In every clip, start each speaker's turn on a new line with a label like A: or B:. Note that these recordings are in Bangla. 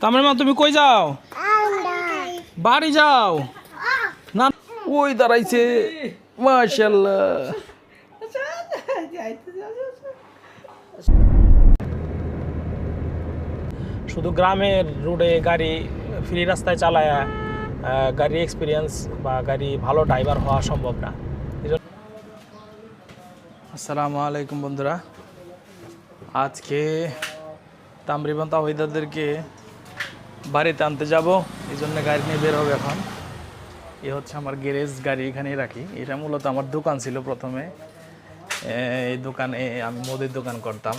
A: তামের মা তুমি কই যাও? বাড়ি যাও। না ওই দাঁড়াইছে। মাশাল্লাহ শুধু গ্রামের রোডে গাড়ি ফ্রি রাস্তায় চালায় গাড়ি এক্সপিরিয়েন্স বা গাড়ি ভালো ড্রাইভার হওয়া সম্ভব না। আসসালামু আলাইকুম বন্ধুরা। আজকে তামরিবান তাহিদাদেরকে বাড়িতে আনতে যাব, এই জন্য গাড়ি নিয়ে বের হবে এখন। এ হচ্ছে আমার গ্যারেজ গাড়ি এখানেই রাখি। এটা মূলত আমার দোকান ছিল প্রথমে। এই দোকানে আমি মুদির দোকান করতাম।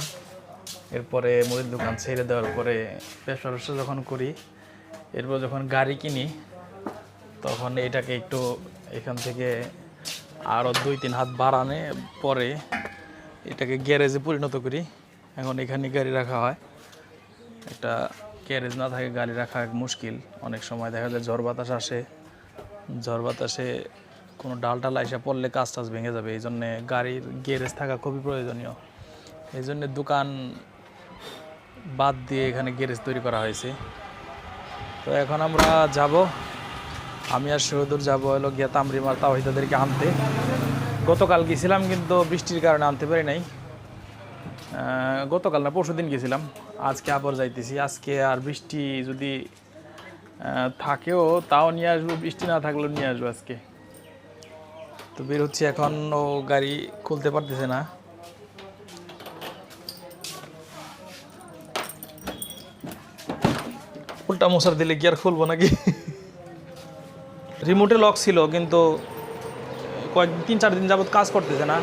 A: এরপরে মুদির দোকান ছেড়ে দেওয়ার পরে ব্যবসা ব্যবসা যখন করি, এরপর যখন গাড়ি কিনি, তখন এটাকে একটু এখান থেকে আরও দুই তিন হাত বাড়ানে, পরে এটাকে গ্যারেজে পরিণত করি। এখন এখানে গাড়ি রাখা হয়। একটা গ্যারেজ না থাকে গাড়ি রাখা মুশকিল। অনেক সময় দেখা যায় ঝড় বাতাস আসে। ঝড় বাতাসে কোনো ডাল টাল এসে পড়লে কাজ টাজ ভেঙে যাবে। এই জন্যে গাড়ির গ্যারেজ থাকা খুবই প্রয়োজনীয়। এই জন্যে দোকান বাদ দিয়ে এখানে গ্যারেজ তৈরি করা হয়েছে। তো এখন আমরা যাব। আমি আর শহীদুর যাব হলো গিয়া তামরিমার তাওহিদাদেরকে আনতে। গতকাল গেছিলাম কিন্তু বৃষ্টির কারণে আনতে পারি নাই। গতকাল না পরশু দিন গেছিলাম। আজকে আবার যাইতেছি। আজকে আর বৃষ্টি যদি থাকেও তাও নিয়ে আসব, বৃষ্টি না থাকলেও নিয়ে আসব আজকে। তো বের হচ্ছে এখন, ও গাড়ি খুলতে পারতেছে না। উল্টা মশার দিলে কি আর খুলবো নাকি? রিমোটে লক ছিল, কিন্তু কয়েক, তিন চার দিন যাবত কাজ করতেছে না।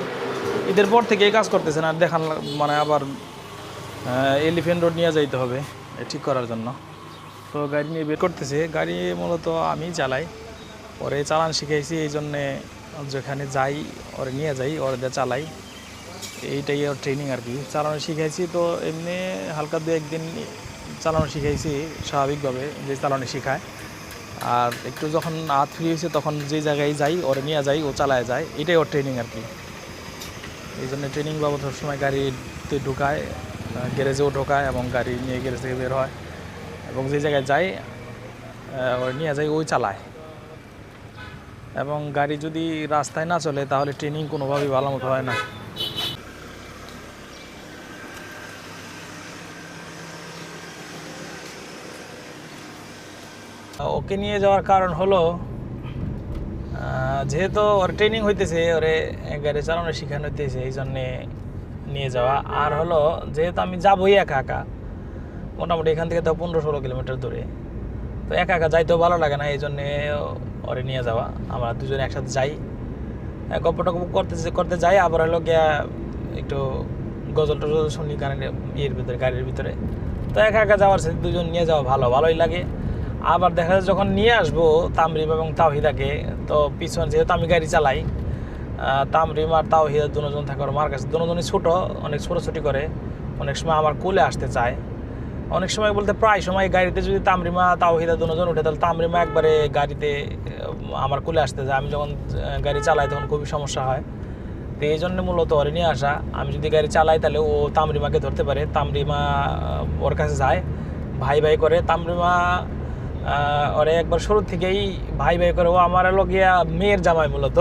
A: ঈদের পর থেকে এই কাজ করতেছে না দেখান মানে আবার এলিফেন্ট রোড নিয়ে যাইতে হবে ঠিক করার জন্য। তো গাড়ি নিয়ে বের করতেছে। গাড়ি মূলত আমি চালাই ওরে চালান শিখাইছি, এই জন্যে যেখানে যাই, ওরে নিয়ে যাই, ওরে চালাই। এইটাই ওর ট্রেনিং আর কি। চালানো শিখাইছি তো এমনি হালকা দু একদিন চালানো শিখাইছি, স্বাভাবিকভাবে যে চালানো শেখায়। আর একটু যখন হাত ফ্রি হয়েছে তখন যে জায়গায় যাই, ওরে নিয়ে যাই, ও চালায় যায়। এটাই ওর ট্রেনিং আর কি। এই জন্য ট্রেনিং বাবদ সবসময় গাড়িতে ঢুকায় গ্যারেজেও ঢোকায় এবং গাড়ি নিয়ে গ্যারেজ থেকে বের হয় এবং যে জায়গায় আহ, নিয়ে যাই ওই চালায়। এবং গাড়ি যদি রাস্তায় না চলে তাহলে ট্রেনিং কোনোভাবেই ভালো মতো হয় না। ওকে নিয়ে যাওয়ার কারণ হলো যেহেতু ওর ট্রেনিং হইতেছে ওরে গাড়ি চালানো শেখানো হইতেছে এই জন্যে নিয়ে যাওয়া। আর হলো যেহেতু আমি যাবোই একা একা মোটামুটি এখান থেকে তো পনেরো ষোলো কিলোমিটার দূরে তো একা একা যাইতেও ভালো লাগে না এই জন্যে ওরে নিয়ে যাওয়া। আমরা দুজনে একসাথে যাই। আহ, গল্প টল্প করতে করতে যাই আবার হলো গিয়া একটু গজল টজল শুনি গানের ইয়ের ভিতরে গাড়ির ভিতরে। তো একা একা যাওয়ার সাথে দুজন নিয়ে যাওয়া ভালো ভালোই লাগে। আবার দেখা যায় যখন নিয়ে আসব তামরিম এবং তাওহিদাকে, তো পিছন যেহেতু আমি গাড়ি চালাই তামরিম আর তাওহিদা দুজন থাকে ওর মার কাছে। দুজনই ছোটো, অনেক ছোটোছুটি করে। অনেক সময় আমার কোলে আসতে চায়। অনেক সময় বলতে প্রায় সময় গাড়িতে যদি তামরিমা তাওহিদা দুজন উঠে, তাহলে তামরিমা একবারে গাড়িতে আমার কোলে আসতে যায়। আমি যখন গাড়ি চালাই তখন খুবই সমস্যা হয়। তো এই জন্য মূলত ওরে নিয়ে আসা। আমি যদি গাড়ি চালাই তাহলে ও তামরিমাকে ধরতে পারে। তামরিমা ওর কাছে যায়। ভাই ভাই করে তামরিমা ওরে একবার শুরু থেকেই ভাই ভাই করে, ও আমার হলো গিয়া মেয়ের জামাই মূলত।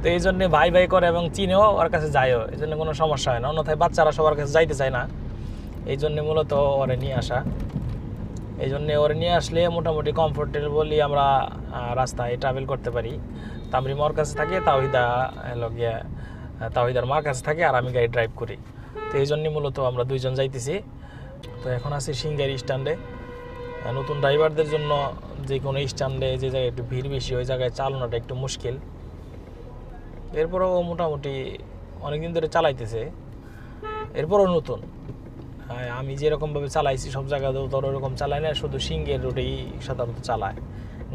A: তো এই জন্যে ভাই ভাই করে এবং চিনেও ওর কাছে যায়ও, এই জন্য কোনো সমস্যা হয় না। অন্যথায় বাচ্চারা সবার কাছে যাইতে চায় না। এই জন্যে মূলত ওরে নিয়ে আসা। এই জন্যে ওরে নিয়ে আসলে মোটামুটি কমফোর্টেবলি আমরা রাস্তায় ট্রাভেল করতে পারি। তামরি মোর কাছে থাকে, তাওহিদা হলো গিয়া তাওহিদার মার কাছে থাকে আর আমি গাড়ি ড্রাইভ করি। তো এই জন্যই মূলত আমরা দুইজন যাইতেছি। তো এখন আছি সিঙ্গারি স্ট্যান্ডে। নতুন ড্রাইভারদের জন্য যে কোনো স্ট্যান্ডে যে জায়গায় একটু ভিড় বেশি ওই জায়গায় চালানোটা একটু মুশকিল। এরপরও মোটামুটি অনেকদিন ধরে চালাইতেছে। এরপরও নতুন। হ্যাঁ, আমি যেরকমভাবে চালাইছি সব জায়গাতেও তোর ওরকম চালাই না শুধু সিঙ্গের রোডেই সাধারণত চালায়।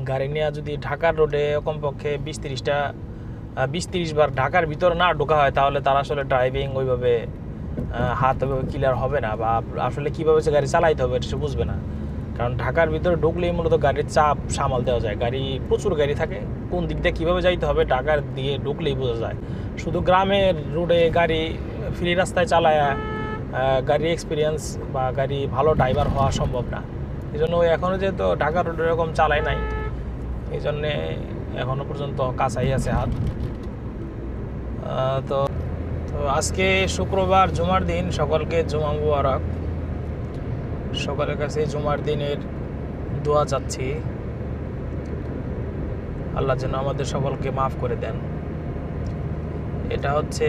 A: গাড়ি নিয়ে যদি ঢাকার রোডে কমপক্ষে বিশ তিরিশটা বিশ তিরিশ বার ঢাকার ভিতরে না ঢোকা হয় তাহলে তারা আসলে ড্রাইভিং ওইভাবে হাত ওইভাবে ক্লিয়ার হবে না বা আসলে কীভাবে সে গাড়ি চালাইতে হবে এটা সে বুঝবে না। কারণ ঢাকার ভিতরে ঢুকলেই মূলত গাড়ির চাপ সামাল দেওয়া যায়। গাড়ি, প্রচুর গাড়ি থাকে। কোন দিক দিয়ে কীভাবে যাইতে হবে, ঢাকার দিয়ে ঢুকলেই বোঝা যায়। শুধু গ্রামের রোডে গাড়ি ফ্রি রাস্তায় চালায় গাড়ি এক্সপিরিয়েন্স বা গাড়ি ভালো ড্রাইভার হওয়া সম্ভব না। এই জন্য এখনও যেহেতু ঢাকা রোড এরকম চালাই নাই এই জন্যে এখনও পর্যন্ত কাছাই আছে হাত। তো তো আজকে শুক্রবার, জুমার দিন। সকলকে জুমা মুবারক সকলের কাছে জুমার দিনের দোয়া চাচ্ছি। আল্লাহ যেন আমাদের সকলকে মাফ করে দেন। এটা হচ্ছে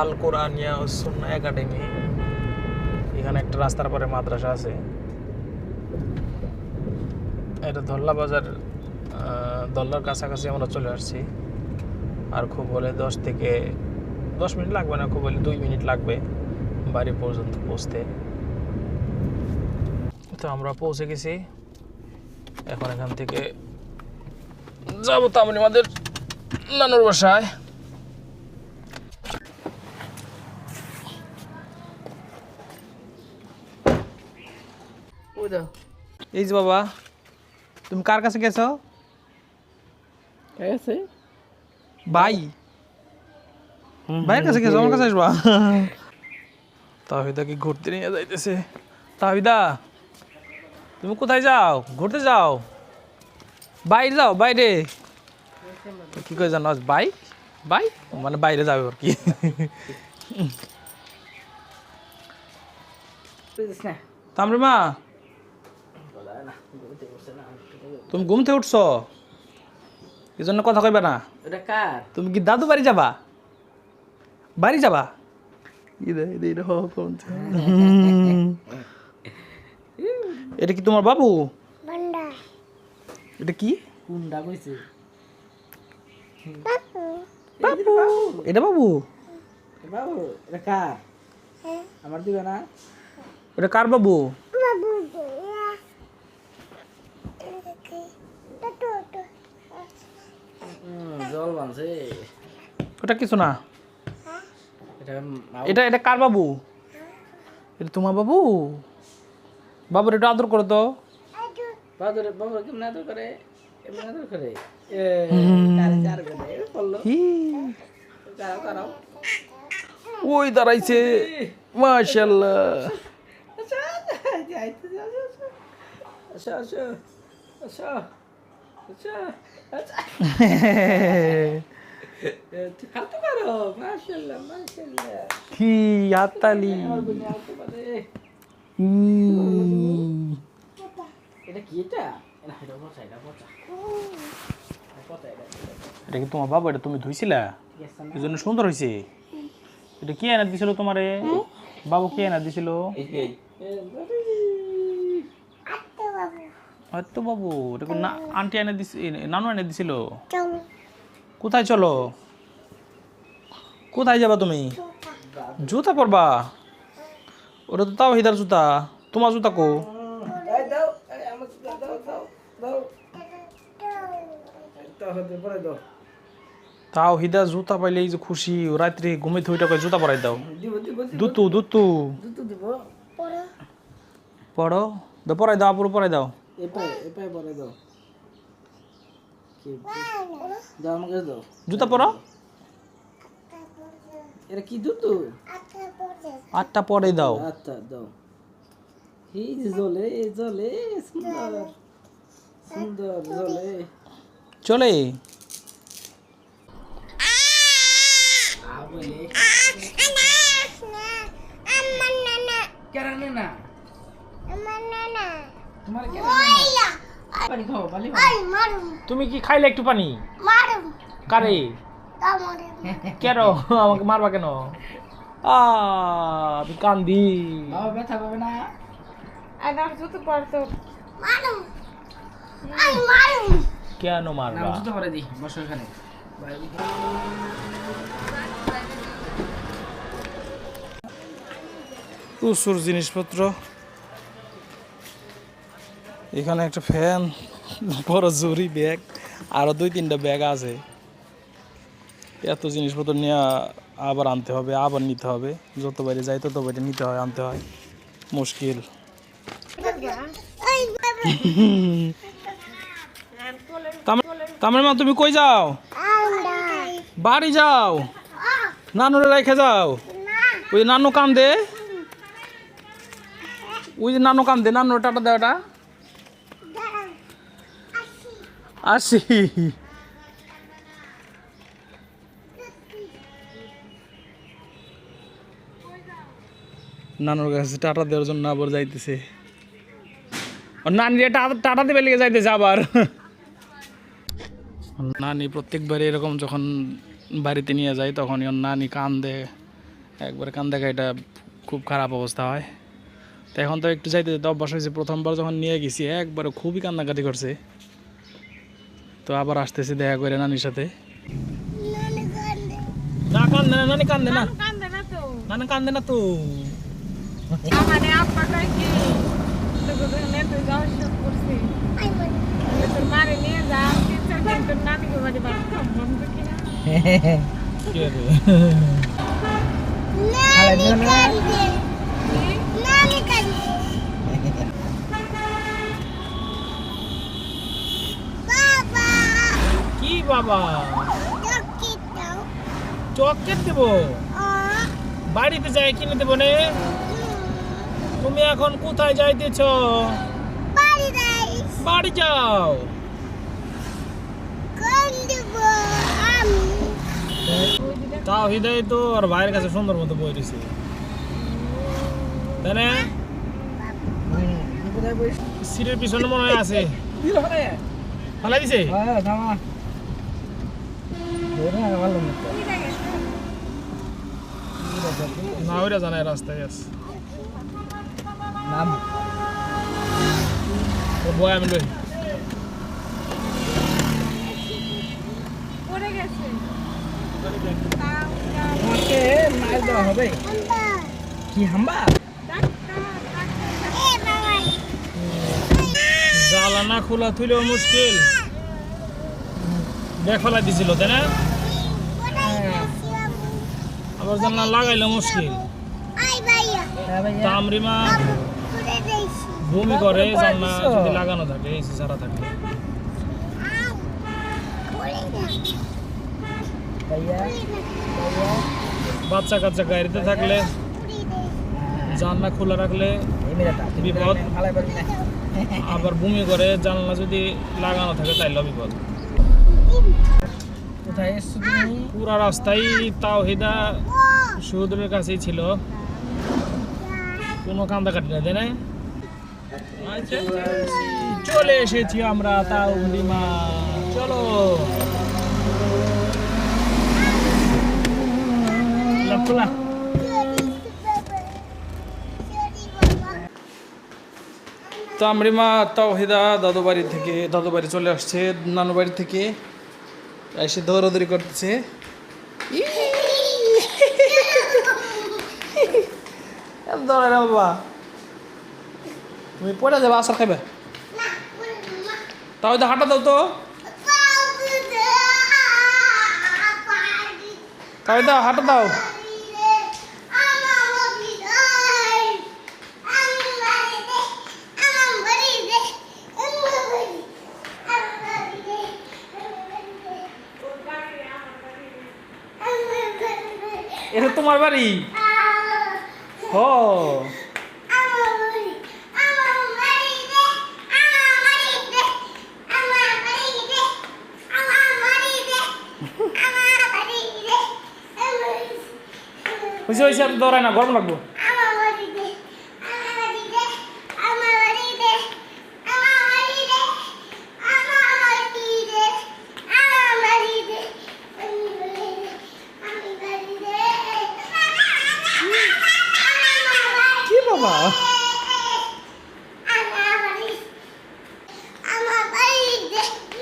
A: আল কোরআনিয়া সুন্না একাডেমি। এখানে একটা রাস্তার পরে মাদ্রাসা আছে। এটা ধল্লা বাজার দল্লার কাছাকাছি আমরা চলে আসছি। আর খুব হলে দশ থেকে দশ মিনিট লাগবে না, খুব হলে দুই মিনিট লাগবে। বাড়ি পর্যন্ত পৌঁছতে। তো আমরা পৌঁছে গেছি। এখন এখান থেকে যাব তামনি আমাদের নানুর বাসায়। এই যে বাবা তুমি কার কাছে গেছো?
B: ঠিক আছে
A: ভাই। ভাইয়ের কাছে গেছো আমার কাছে আসবা। তাহিদাকে ঘুরতে নিয়ে যাইতেছে। তাহিদা তুমি কোথায় যাও? ঘুরতে যাও। বাইরে যাও বাইরে। কি করে জানো বাই? বাই? মানে বাইরে যাবে আর কি। তামরে মা তুমি ঘুম থেকে উঠছো? এই জন্য কথা কইবা না। তুমি কি দাদু বাড়ি যাবা? বাড়ি যাবা? ইদে ইদে ইদে হো এটা কি তোমার বাবু? এটা কি?
B: কোনটা কইছে।
A: বাবু এটা বাবু?
B: বাবু এটা কার? আমার দিবে না?
A: এটা কার বাবু?
B: হুম, জল বানছে।
A: ওটা কিছু না।
B: এটা
A: এটা কার বাবু? এটা তোমার বাবু? বাবুর একটু আদর করো তো।
B: বাদরে বাবু কেমন আদর করে? কেমন আদর করে?
A: ওই দাঁড়াইছে। মাশাল্লাহ
B: আচ্ছা যাইতে আচ্ছা আচ্ছা আচ্ছা
A: কি হাততালি।
B: এটা কি
A: তোমার বাবা এটা তুমি ধুইছিলা এই জন্য সুন্দর হয়েছে এটা কি এনে দিছিল তোমারে বাবু কি এনে দিছিল হয়তো বাবু এটা না আন্টি এনে দিছি নানু এনে দিছিল? কোথায় চলো? কোথায় যাবা তুমি? জুতা পরবা? ওটা তো তাও হিদার জুতা। তোমার জুতা কো?
B: দাও দাও দাও দাও দাও। দাও দাও।
A: তাও হিদা জুতা পাইলে এই যে খুশি রাত্রে ঘুমে থইটা করে জুতা পরাই দাও। দুতু দুতু। পড়ো। দা পরাই দাও আপুরো পরাই দাও।
B: এপাই এপাই পরে দাও। দাও আমাকে দাও।
A: জুতা পরো।
B: এটা কি জুতো?
A: আটটা পরে দাও।
B: আচ্ছা দাও। এই যে জলে জলে সুন্দর। সুন্দর জলে।
A: চলে
B: আবলে কেরানে না তোমার কেরানে না পানি খাও
A: তুমি কি খাইলে একটু পানি? কারে? কেন? আমাকে মারবা কেন? আমি কান্দি।
B: বাবা ব্যথা পাবে না?
A: কেন
B: না
A: মারবা?
B: বসো এখানে।
A: প্রচুর জিনিসপত্র। এখানে একটা ফ্যান, বড় জরি ব্যাগ, আরও দুই তিনটা ব্যাগ আছে। এত জিনিসপত্র নিয়ে আবার আনতে হবে, আবার নিতে হবে। যত বাইরে যাই তত বাইরে নিতে হয়, আনতে হয়। মুশকিল। তামের মা তুমি কই যাও? বাড়ি যাও। নানুরে রেখে যাও। ওই নানু কান্দে। ওই যে নানু কান্দে নানু টাটা দেওয়াটা আসি। নানুর কাছে টাটা দেওয়ার জন্য আবার যাইতেছে। নানি টাটা দেবে লেগে যাইতেছে আবার। নানি প্রত্যেকবারে এরকম যখন বাড়িতে নিয়ে যায় তখন ওর নানি কান্দে। একবার কান্দে এটা খুব খারাপ অবস্থা হয়। তো এখন তো একটু যাইতে যেতে অভ্যাস হয়েছে। প্রথমবার যখন নিয়ে গেছি, একবারে খুবই কান্নাকাটি করছে। তো আবার আসতেছে দেখা করে নানির সাথে। না কান্দে না নানি কান্দে না।
C: কান্দে না তো।
A: নানি কান্দে না তো।
C: কি তোকে তো নে তুই যাওয়ার শখ করছিস বলে, তোর মারে নিয়ে যা তিন চার দিন তোর নানিকে বাড়ি বাড়ি সম্ভব তো কিনা
A: কি হবে? কি বাবা। চকলেট দেবো? বাড়িতে যাই কিনে দেবো নে। তুমি এখন কোথায় যাইতেছ? বাড়ি যাও। তাও হৃদয় তো আর ভাইয়ের কাছে সুন্দর মতো বই দিছে তাই না? সিটের পিছনে মনে হয় আছে।
B: হরে
A: দিছে?
B: হ্যাঁ না
A: ওইটা জানায় রাস্তায় আছে
B: নাম?
A: ও বয় আমি লই।
B: হবে? কি হাম্বা?
C: ডাক্তার, ডাক্তার,
A: জালানা খোলা থুলেও মুশকিল। দেখ ফেলাই দিছিল তাই না? আবার জানলা লাগাইলে মুশকিল। তামরিমা বমি করে জানলা যদি লাগানো থাকে এসি ছাড়া থাকে। বাচ্চা কাচ্চা গাড়িতে থাকলে জানলা খোলা রাখলে বিপদ। আবার বমি করে জানলা যদি লাগানো থাকে তাইলে বিপদ।
B: কোথায়? এসছো তুমি
A: পুরা রাস্তায় তাও হিদা সুদরের কাছেই ছিল। কোনো কান্দা কাটি না তাই না? আচ্ছা, চলে এসেছি আমরা তাও লিমা চলো। খোলা তো আমরিমা তাওহিদা দাদু বাড়ি থেকে দাদু বাড়ি চলে আসছে নানু বাড়ি থেকে। এসে দৌড়াদৌড়ি করতেছে। দৌড়ে বাবা। তুমি পড়ে যাবে আসার খাবে তাহলে তো হাঁটা দাও তো। তাহলে দাও হাঁটা দাও। তোমার বাড়ি ও হয়েছে আর দৌড়ায় না গরম লাগবো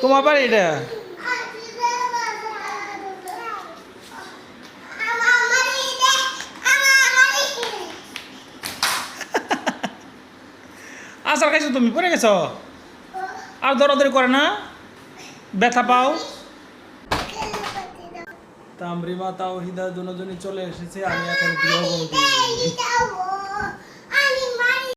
A: তোমার বাড়ি এটা? আসার খাইছো তুমি, পড়ে গেছো? আর দৌড়াদৌড়ি করে না? ব্যথা পাও? তামরিমা তাও হিদা দুজনই চলে এসেছে, আমি এখন গৃহবন্দী